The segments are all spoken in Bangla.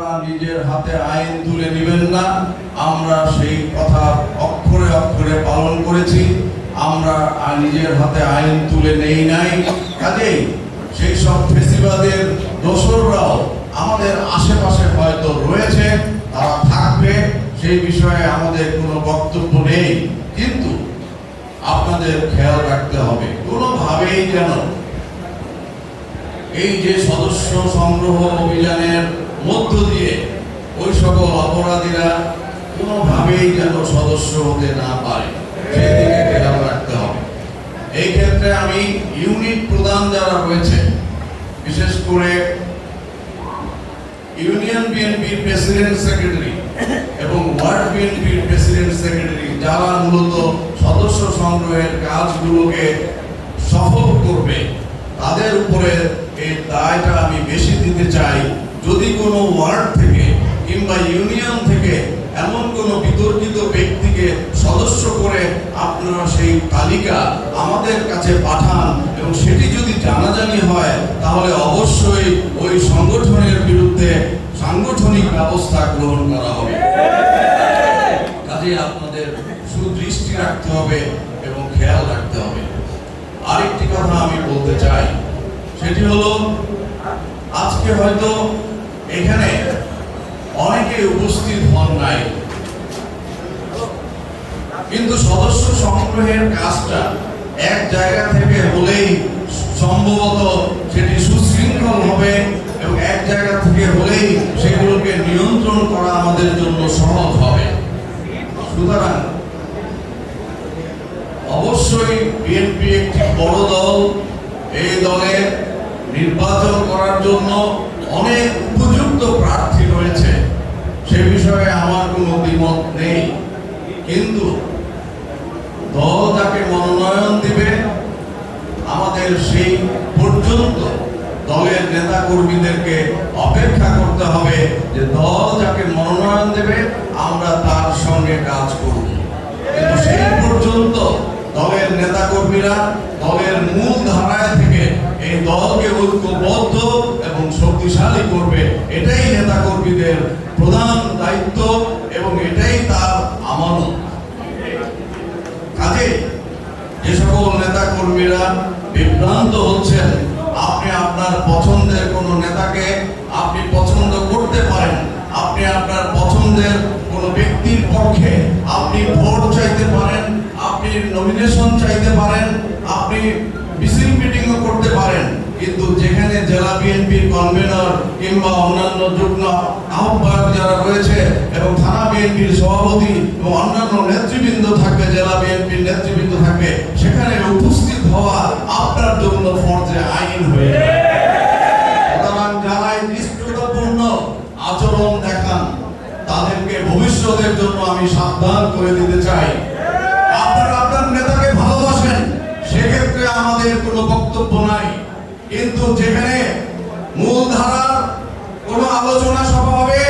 আপনারা নিজের হাতে আইন তুলে নেবেন না। আমরা সেই কথা অক্ষরে অক্ষরে পালন করেছি। আমরা নিজের হাতে আইন তুলে নেই নাই। কাজেই সেই সব ফেসিবাদের দোসররাও আমাদের আশেপাশে হয়তো রয়েছে, তারা থাকবে, সেই বিষয়ে আমাদের কোনো বক্তব্য নেই। কিন্তু আপনাদের খেয়াল রাখতে হবে, কোনোভাবেই যেন এই যে সদস্য সংগ্রহ অভিযানের মধ্য দিয়ে ওই সকল অপরাধীরা কোনোভাবেই যেন সদস্য হতে না পারে। সেদিকে খেয়াল রাখতে হবে। এই ক্ষেত্রে আমি ইউনিট প্রধান যারা রয়েছে, বিশেষ করে ইউনিয়ন বিএনপির প্রেসিডেন্ট সেক্রেটারি এবং ওয়ার্ড বিএনপির প্রেসিডেন্ট সেক্রেটারি, যারা মূলত সদস্য সংগ্রহের কাজগুলোকে সফল করবে, তাদের উপরে এই দায়টা আমি বেশি দিতে চাই যদি কোনো ওয়ার্ড থেকে কিংবা ইউনিয়ন থেকে এমন কোনো বিতর্কিত ব্যক্তিকে সদস্য করে আপনারা সেই তালিকা আমাদের কাছে পাঠান এবং সেটি যদি জানাজানি হয়, তাহলে অবশ্যই ওই সংগঠনের বিরুদ্ধে সাংগঠনিক ব্যবস্থা গ্রহণ করা হবে। কাজে আপনাদের সুদৃষ্টি রাখতে হবে এবং খেয়াল রাখতে হবে। আরেকটি কথা আমি বলতে চাই, সেটি হলো, আজকে হয়তো এখানে অনেকে উপস্থিত হন নাই। কিন্তু সদস্য সংগ্রহের কাজটা এক জায়গা থেকে হলেই সম্ভবত সেটি সুশৃঙ্খল হবে এবং এক জায়গা থেকে হলেই সেগুলোকে নিয়ন্ত্রণ করা আমাদের জন্য সহজ হবে। সুতরাং অবশ্যই বিএনপি একটি বড় দল, এই দলে নির্বাচন করার জন্য অনেক উপযুক্ত প্রার্থী রয়েছে। সে বিষয়ে আমার কোনো দ্বিমত নেই। কিন্তু দল যাকে মনোনয়ন দিবে। আমাদের সেই পর্যন্ত দলের নেতা কর্মীদেরকে অপেক্ষা করতে হবে যে দল যাকে মনোনয়ন দেবে, আমরা তার সঙ্গে কাজ করব। কিন্তু সেই পর্যন্ত দলের নেতা কর্মীরা দলের মূল ধারায় থেকে এই দলকে ঐক্যবদ্ধ এবং শক্তিশালী করবে, এটাই নেতা কর্মীদের প্রধান দায়িত্ব এবং এটাই তার আমানত। কাজে যে সকল নেতা কর্মীরা বিভ্রান্ত হচ্ছেন, আপনি আপনার পছন্দের কোন নেতাকে আপনি পছন্দ করতে পারেন, আপনি আপনার পছন্দের কোন ব্যক্তির পক্ষে আপনি ভোট চাইতে পারেন, আপনি নমিনেশন চাইতে পারেন, আপনি মিছিল মিটিংও করতে পারেন, কিন্তু যেখানে জেলা বিএনপির কনভেনর কিংবা অন্যান্য যুগ্ম আহ্বায়ক যারা রয়েছে এবং থানা বিএনপির সভাপতি এবং অন্যান্য নেতৃবৃন্দ থাকবে, জেলা বিএনপির নেতৃবৃন্দ থাকবে, সেখানে উপস্থিত হওয়া আপনার জন্য ফরজে আইন হয়ে সুতরাং নিষ্ঠুরপূর্ণ আচরণ দেখান, তাদেরকে ভবিষ্যতের জন্য আমি সাবধান করে দিতে চাই। আপনারা আপনার নেতাকে ভালোবাসেন, সেক্ষেত্রে আমাদের কোনো বক্তব্য নাই। কিন্তু যেখানে মূল ধারার কোনো আলোচনা সভা হবে,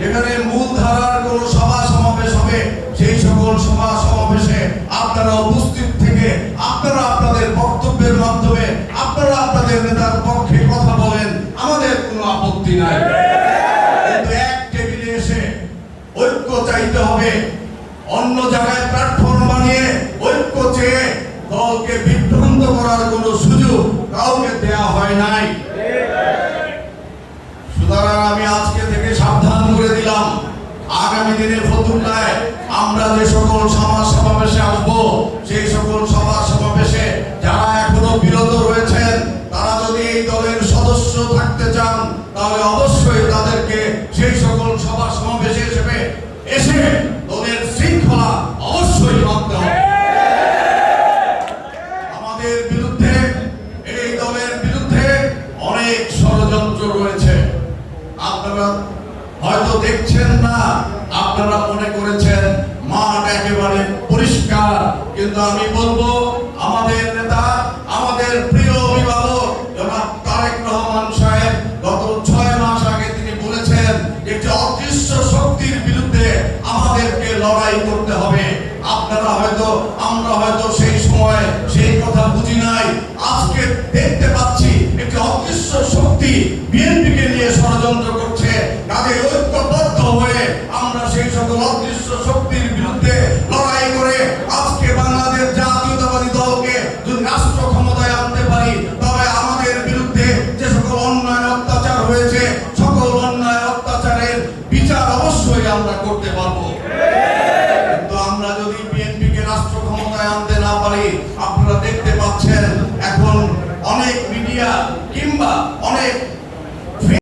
যেখানে মূল ধারার কোনো সভা সমাবেশ হবে, সেই সকল সভা সমাবেশে আপনারা উপস্থিত থেকে আপনারা আপনাদের বক্তব্যের মাধ্যমে আপনারা আপনাদের নেতার পক্ষে কথা বলেন, আমাদের কোনো আপত্তি নাই। এক ঐক্য চাইতে হবে, অন্য জায়গায় প্ল্যাটফর্ম বানিয়ে ঐক্য চেয়ে দলকে বিভ্রান্ত করার কোনো সুযোগ কাউকে দেয়া হয় নাই। সুতরাং আমি আজকে থেকে সাবধান করে দিলাম। আগামী দিনের ফতুল্লায় আমরা যে সকল সমাজ সমাবেশে আসব, সেই সকল সমাজ সমাবেশে যারা এখনও বিরত রয়েছেন, তারা যদি এই দলের সদস্য থাকতে চান, তাহলে অবশ্যই ষড়যন্ত্র রয়েছে। আপনারা হয়তো দেখছেন না, আপনারা মনে করেছেন মাঠ একেবারে পরিষ্কার। কিন্তু আমি বলব, আমাদের নেতা, আমাদের প্রিয় অভিভাবক তারেক রহমান সাহেব, গত ছয় মাস আগে তিনি বলেছেন, একটি অদৃশ্য শক্তির বিরুদ্ধে আমাদেরকে লড়াই করতে হবে। আপনারা হয়তো, আমরা হয়তো সেই সময় সেই কথা বুঝি নাই। আজকে দেখতে পাচ্ছি একটি অদৃশ্য শক্তি বিএনপিকে নিয়ে ষড়যন্ত্র করছে কাজে ওই সেই সকল অদৃশ্য শক্তির বিরুদ্ধে লড়াই করে আজকে বাংলাদেশ জাতীয়তাবাদী দলকে যদি রাষ্ট্র ক্ষমতায় আনতে পারি, তবে আমাদের বিরুদ্ধে যে সকল অন্যায় অত্যাচার হয়েছে, সকল অন্যায় অত্যাচারের বিচার অবশ্যই আমরা করতে পারব। কিন্তু আমরা যদি বিএনপি কে রাষ্ট্র ক্ষমতায় আনতে না পারি